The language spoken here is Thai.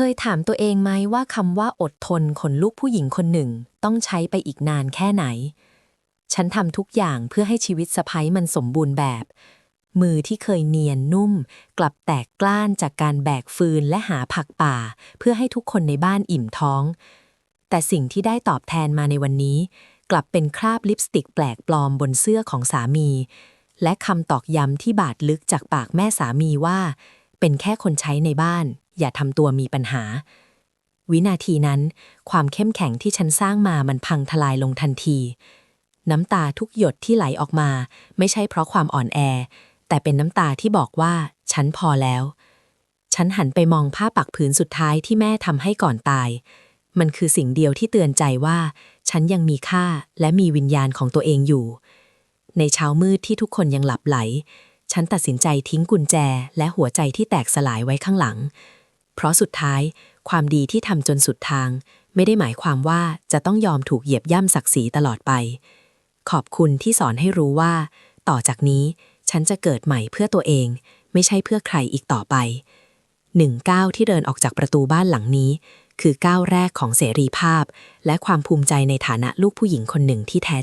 เคยถามตัวเองไหมว่าคำว่าอดทนคนลูกผู้หญิงคนหนึ่ง ต้องใช้ไปอีกนานแค่ไหน ฉันทำทุกอย่างเพื่อให้ชีวิตสะพ้ยมันสมบูรณ์แบบ มือที่เคยเนียนนุ่ม กลับแตกกล้านจากการแบกฟืนและหาผักป่า เพื่อให้ทุกคนในบ้านอิ่มท้อง แต่สิ่งที่ได้ตอบแทนมาในวันนี้ กลับเป็นคราบลิปสติกแปลกปลอมบนเสื้อของสามี และคำตอกย้ำที่บาดลึกจากปากแม่สามีว่า เป็นแค่คนใช้ในบ้าน อย่าทำตัวมีปัญหา วินาทีนั้น ความเข้มแข็งที่ฉันสร้างมามันพังทลายลงทันที น้ำตาทุกหยดที่ไหลออกมา ไม่ใช่เพราะความอ่อนแอ แต่เป็นน้ำตาที่บอกว่า ฉันพอแล้ว ฉันหันไปมองผ้าปักผืนสุดท้ายที่แม่ทำให้ก่อนตาย มันคือสิ่งเดียวที่เตือนใจว่า ฉันยังมีค่าและมีวิญญาณของตัวเองอยู่ ในเช้ามืดที่ทุกคนยังหลับไหลฉันตัดสินใจทิ้งกุญแจและหัวใจที่แตกสลายไว้ข้างหลัง เพราะสุดท้าย ความดีที่ทำจนสุดทาง ไม่ได้หมายความว่าจะต้องยอมถูกเหยียบย่ำศักดิ์ศรีตลอดไป ขอบคุณที่สอนให้รู้ว่า ต่อจากนี้ฉันจะเกิดใหม่เพื่อตัวเอง ไม่ใช่เพื่อใครอีกต่อไปหนึ่งก้าวที่เดินออกจากประตูบ้านหลังนี้ คือก้าวแรกของเสรีภาพ และความภูมิใจในฐานะลูกผู้หญิงคนหนึ่งที่แท้